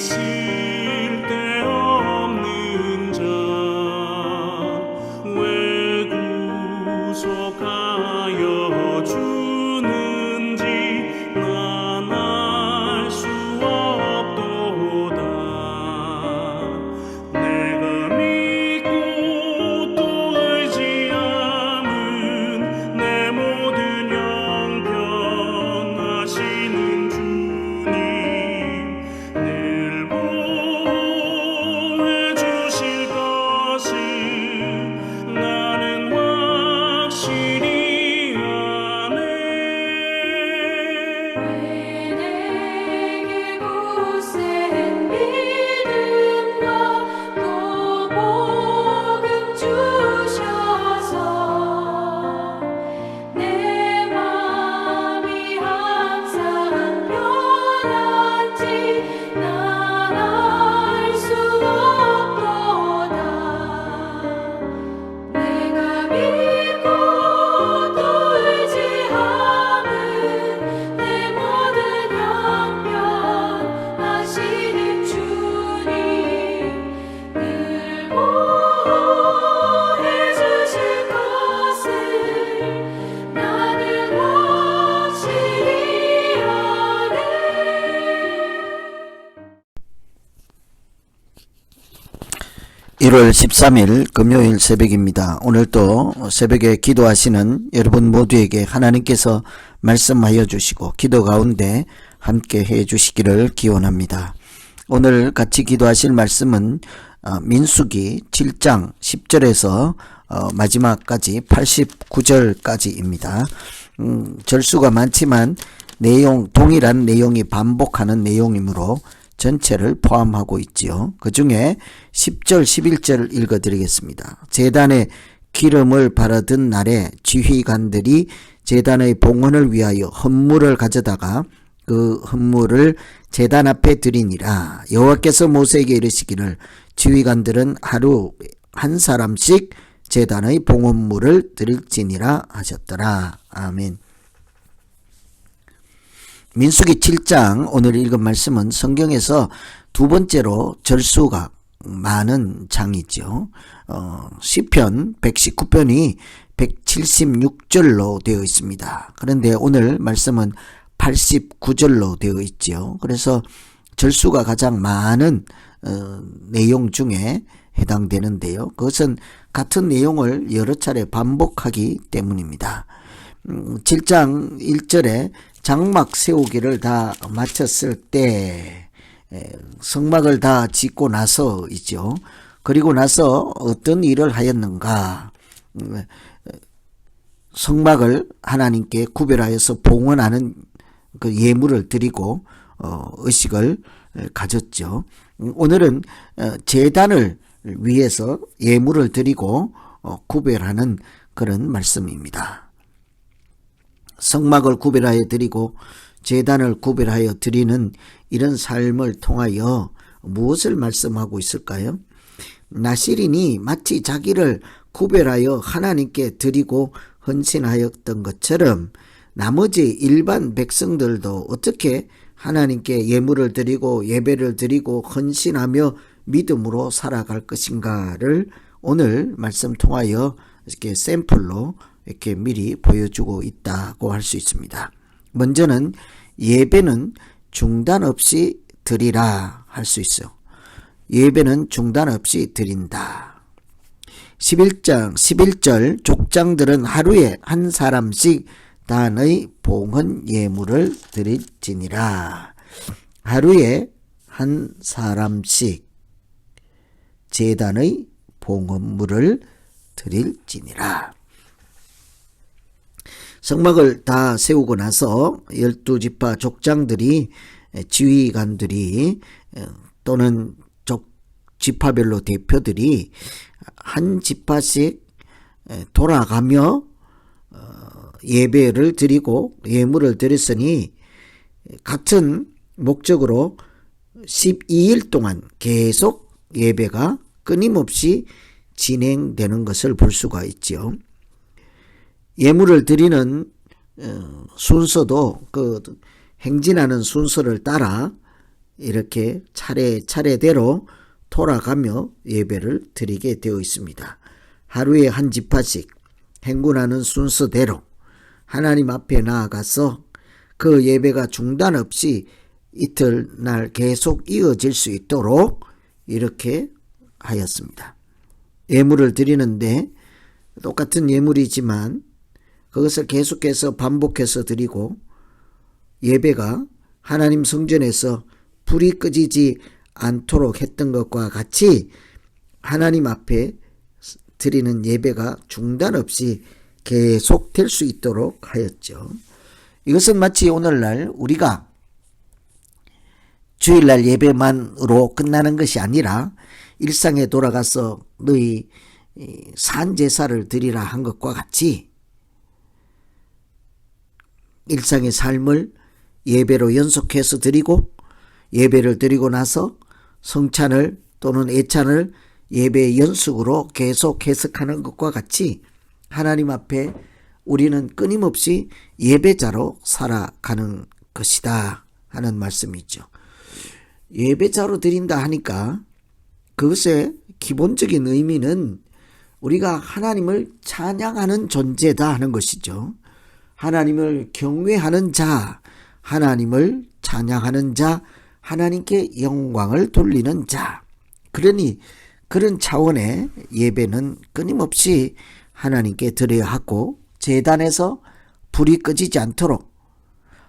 see. 1월 13일 금요일 새벽입니다. 오늘도 새벽에 기도하시는 여러분 모두에게 하나님께서 말씀하여 주시고 기도 가운데 함께 해 주시기를 기원합니다. 오늘 같이 기도하실 말씀은 어, 민수기 7장 10절에서 어, 마지막까지 89절까지입니다. 음, 절수가 많지만 내용 동일한 내용이 반복하는 내용이므로 전체를 포함하고 있지요. 그 중에 10절, 11절을 읽어드리겠습니다. 재단에 기름을 바르던 날에 지휘관들이 재단의 봉헌을 위하여 헌물을 가져다가 그 헌물을 재단 앞에 드리니라. 여호와께서 모세에게 이르시기를 지휘관들은 하루 한 사람씩 재단의 봉헌물을 드릴지니라 하셨더라. 아멘. 민수기 7장 오늘 읽은 말씀은 성경에서 두 번째로 절수가 많은 장이죠. 어, 시편 119편이 176절로 되어 있습니다. 그런데 오늘 말씀은 89절로 되어 있죠. 그래서 절수가 가장 많은 어, 내용 중에 해당되는데요. 그것은 같은 내용을 여러 차례 반복하기 때문입니다. 음, 7장 1절에 장막 세우기를 다 마쳤을 때 에, 성막을 다 짓고 나서 있죠. 그리고 나서 어떤 일을 하였는가? 음, 성막을 하나님께 구별하여서 봉헌하는 그 예물을 드리고 어, 의식을 가졌죠. 음, 오늘은 어, 재단을 위해서 예물을 드리고 어, 구별하는 그런 말씀입니다. 성막을 구별하여 드리고 재단을 구별하여 드리는 이런 삶을 통하여 무엇을 말씀하고 있을까요? 나시린이 마치 자기를 구별하여 하나님께 드리고 헌신하였던 것처럼 나머지 일반 백성들도 어떻게 하나님께 예물을 드리고 예배를 드리고 헌신하며 믿음으로 살아갈 것인가를 오늘 말씀 통하여 이렇게 샘플로 이렇게 미리 보여주고 있다고 할 수 있습니다. 먼저는 예배는 중단 없이 드리라 할 수 있어요. 예배는 중단 없이 드린다. 11장 11절 족장들은 하루에 한 사람씩 단의 봉헌 예물을 드릴지니라. 하루에 한 사람씩 재단의 봉헌물을 드릴지니라. 성막을 다 세우고 나서 열두 지파 족장들이 지휘관들이 또는 족 지파별로 대표들이 한 지파씩 돌아가며 어, 예배를 드리고 예물을 드렸으니 같은 목적으로 12일 동안 계속 예배가 끊임없이 진행되는 것을 볼 수가 있지요. 예물을 드리는 어, 순서도 그 행진하는 순서를 따라 이렇게 차례 차례대로 돌아가며 예배를 드리게 되어 있습니다. 하루에 한 지파씩 행군하는 순서대로 하나님 앞에 나아가서 그 예배가 중단 없이 이틀날 계속 이어질 수 있도록 이렇게 하였습니다. 예물을 드리는데 똑같은 예물이지만 그것을 계속해서 반복해서 드리고 예배가 하나님 성전에서 불이 꺼지지 않도록 했던 것과 같이 하나님 앞에 드리는 예배가 중단 없이 계속될 수 있도록 하였죠. 이것은 마치 오늘날 우리가 주일날 예배만으로 끝나는 것이 아니라 일상에 돌아가서 너희 산 제사를 드리라 한 것과 같이 일상의 삶을 예배로 연속해서 드리고 예배를 드리고 나서 성찬을 또는 애찬을 예배 연속으로 계속 해석하는 것과 같이 하나님 앞에 우리는 끊임없이 예배자로 살아가는 것이다 하는 말씀이죠. 예배자로 드린다 하니까 그것의 기본적인 의미는 우리가 하나님을 찬양하는 존재다 하는 것이죠. 하나님을 경외하는 자, 하나님을 찬양하는 자, 하나님께 영광을 돌리는 자. 그러니 그런 차원의 예배는 끊임없이 하나님께 드려야 하고 재단에서 불이 꺼지지 않도록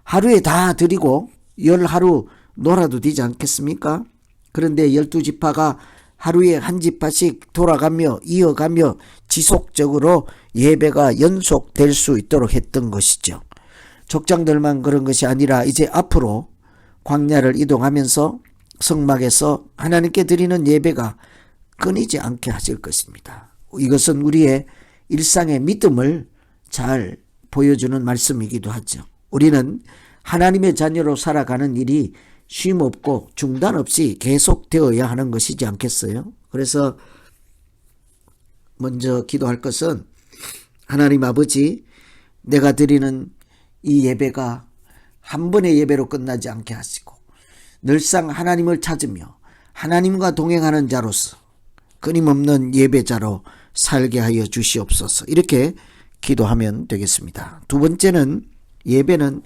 하루에 다 드리고 열 하루 놀아도 되지 않겠습니까? 그런데 열두 지파가 하루에 한 지파씩 돌아가며 이어가며 지속적으로 예배가 연속될 수 있도록 했던 것이죠. 족장들만 그런 것이 아니라 이제 앞으로 광야를 이동하면서 성막에서 하나님께 드리는 예배가 끊이지 않게 하실 것입니다. 이것은 우리의 일상의 믿음을 잘 보여주는 말씀이기도 하죠. 우리는 하나님의 자녀로 살아가는 일이 쉼 없고 중단 없이 계속되어야 하는 것이지 않겠어요? 그래서 먼저 기도할 것은 하나님 아버지 내가 드리는 이 예배가 한 번의 예배로 끝나지 않게 하시고 늘상 하나님을 찾으며 하나님과 동행하는 자로서 끊임없는 예배자로 살게 하여 주시옵소서. 이렇게 기도하면 되겠습니다. 두 번째는 예배는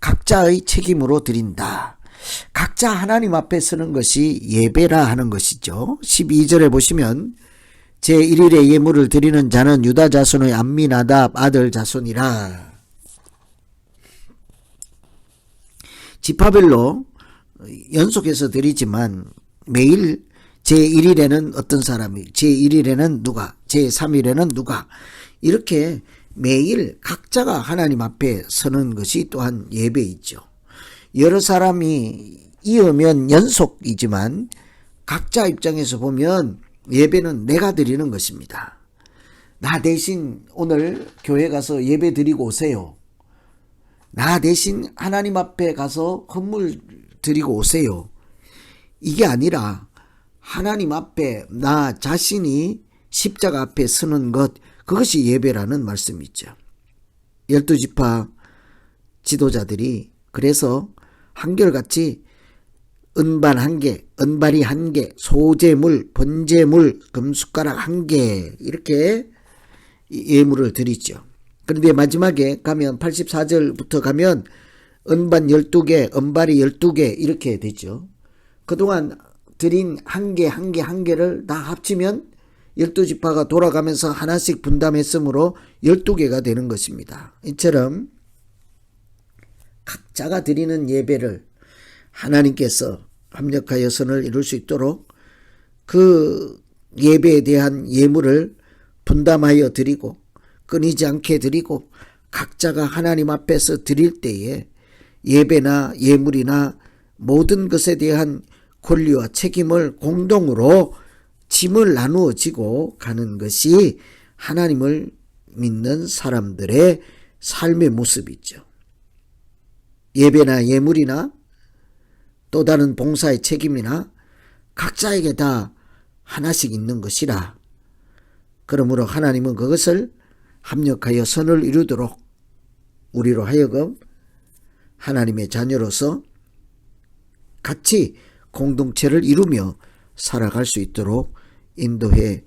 각자의 책임으로 드린다. 각자 하나님 앞에 서는 것이 예배라 하는 것이죠. 12절에 보시면 제1일의 예물을 드리는 자는 유다 자손의 암미나답 아들 자손이라. 지파별로 연속해서 드리지만 매일 제1일에는 어떤 사람이, 제1일에는 누가, 제3일에는 누가, 이렇게 매일 각자가 하나님 앞에 서는 것이 또한 예배이죠. 여러 사람이 이으면 연속이지만 각자 입장에서 보면 예배는 내가 드리는 것입니다. 나 대신 오늘 교회 가서 예배 드리고 오세요. 나 대신 하나님 앞에 가서 헌물 드리고 오세요. 이게 아니라 하나님 앞에 나 자신이 십자가 앞에 서는 것 그것이 예배라는 말씀이죠. 열두 지파 지도자들이 그래서 한결같이 은반 한 개, 은발이 한 개, 소재물, 번제물, 금숟가락 한 개, 이렇게 예물을 드리죠. 그런데 마지막에 가면 84절부터 가면 은반 12개, 은발이 12개 이렇게 되죠. 그동안 드린 한 개, 한 개, 한 개를 다 합치면 12지파가 돌아가면서 하나씩 분담했으므로 12개가 되는 것입니다. 이처럼 각자가 드리는 예배를 하나님께서 합력하여 선을 이룰 수 있도록 그 예배에 대한 예물을 분담하여 드리고 끊이지 않게 드리고 각자가 하나님 앞에서 드릴 때에 예배나 예물이나 모든 것에 대한 권리와 책임을 공동으로 짐을 나누어 지고 가는 것이 하나님을 믿는 사람들의 삶의 모습이죠. 예배나 예물이나 또 다른 봉사의 책임이나 각자에게 다 하나씩 있는 것이라. 그러므로 하나님은 그것을 합력하여 선을 이루도록 우리로 하여금 하나님의 자녀로서 같이 공동체를 이루며 살아갈 수 있도록 인도해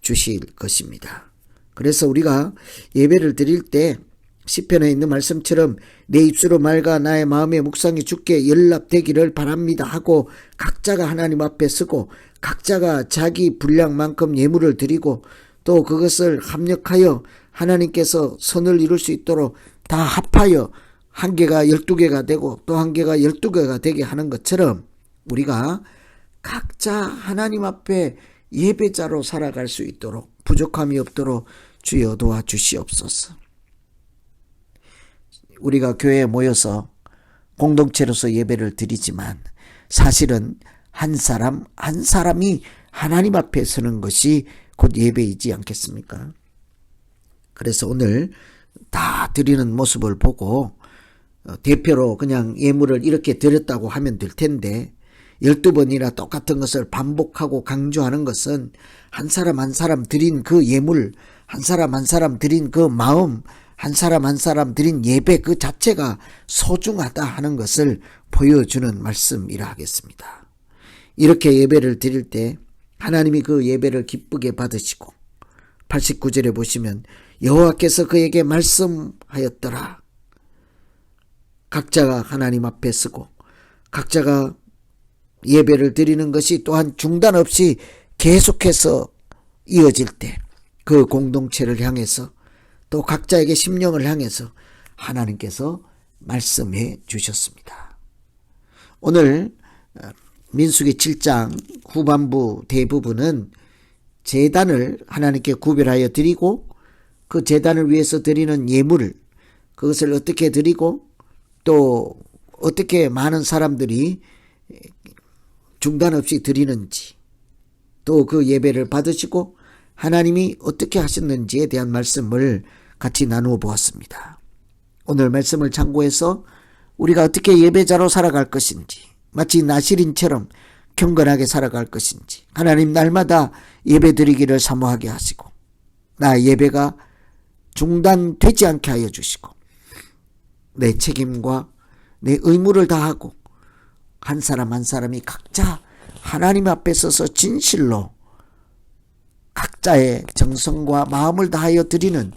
주실 것입니다. 그래서 우리가 예배를 드릴 때 시편에 있는 말씀처럼 내 입술로 말과 나의 마음의 묵상이 주께 연락되기를 바랍니다 하고 각자가 하나님 앞에 서고 각자가 자기 분량만큼 예물을 드리고 또 그것을 합력하여 하나님께서 선을 이룰 수 있도록 다 합하여 한 개가 열두 개가 되고 또 한 개가 열두 개가 되게 하는 것처럼 우리가 각자 하나님 앞에 예배자로 살아갈 수 있도록 부족함이 없도록 주여 도와 주시옵소서. 우리가 교회에 모여서 공동체로서 예배를 드리지만 사실은 한 사람 한 사람이 하나님 앞에 서는 것이 곧 예배이지 않겠습니까? 그래서 오늘 다 드리는 모습을 보고 어, 대표로 그냥 예물을 이렇게 드렸다고 하면 될 텐데 열두 번이나 똑같은 것을 반복하고 강조하는 것은 한 사람 한 사람 드린 그 예물, 한 사람 한 사람 드린 그 마음, 한 사람 한 사람 드린 예배 그 자체가 소중하다 하는 것을 보여주는 말씀이라 하겠습니다. 이렇게 예배를 드릴 때 하나님이 그 예배를 기쁘게 받으시고 89절에 보시면 여호와께서 그에게 말씀하였더라. 각자가 하나님 앞에 서고 각자가 예배를 드리는 것이 또한 중단 없이 계속해서 이어질 때 그 공동체를 향해서 또 각자에게 심령을 향해서 하나님께서 말씀해 주셨습니다. 오늘 어, 민수기 7장 후반부 대부분은 재단을 하나님께 구별하여 드리고 그 재단을 위해서 드리는 예물을 그것을 어떻게 드리고 또 어떻게 많은 사람들이 중단 없이 드리는지 또 그 예배를 받으시고 하나님이 어떻게 하셨는지에 대한 말씀을 같이 나누어 보았습니다. 오늘 말씀을 참고해서 우리가 어떻게 예배자로 살아갈 것인지 마치 나시린처럼 경건하게 살아갈 것인지 하나님 날마다 예배 드리기를 사모하게 하시고 나 예배가 중단되지 않게 하여 주시고 내 책임과 내 의무를 다하고 한 사람 한 사람이 각자 하나님 앞에 서서 진실로 각자의 정성과 마음을 다하여 드리는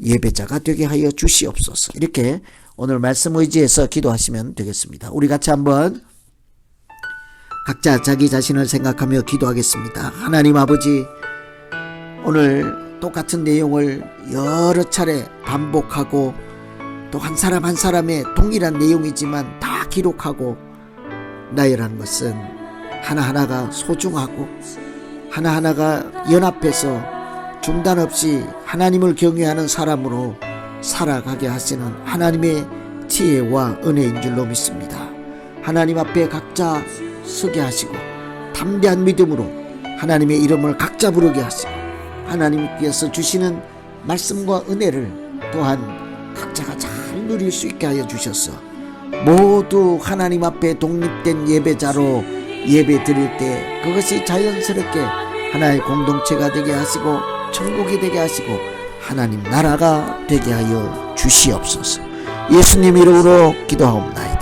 예배자가 되게 하여 주시옵소서. 이렇게 오늘 말씀 의지해서 기도하시면 되겠습니다. 우리 같이 한번 각자 자기 자신을 생각하며 기도하겠습니다. 하나님 아버지, 오늘 똑같은 내용을 여러 차례 반복하고 또 한 사람 한 사람의 동일한 내용이지만 다 기록하고 나열한 것은 하나하나가 소중하고 하나하나가 연합해서 중단 없이 하나님을 경외하는 사람으로 살아가게 하시는 하나님의 지혜와 은혜인 줄로 믿습니다. 하나님 앞에 각자 서게 하시고 담대한 믿음으로 하나님의 이름을 각자 부르게 하시고 하나님께서 주시는 말씀과 은혜를 또한 각자가 잘 누릴 수 있게 하여 주셔서 모두 하나님 앞에 독립된 예배자로 예배 드릴 때 그것이 자연스럽게 하나의 공동체가 되게 하시고 천국이 되게 하시고 하나님 나라가 되게 하여 주시옵소서 예수님 이름으로 기도하옵나이다.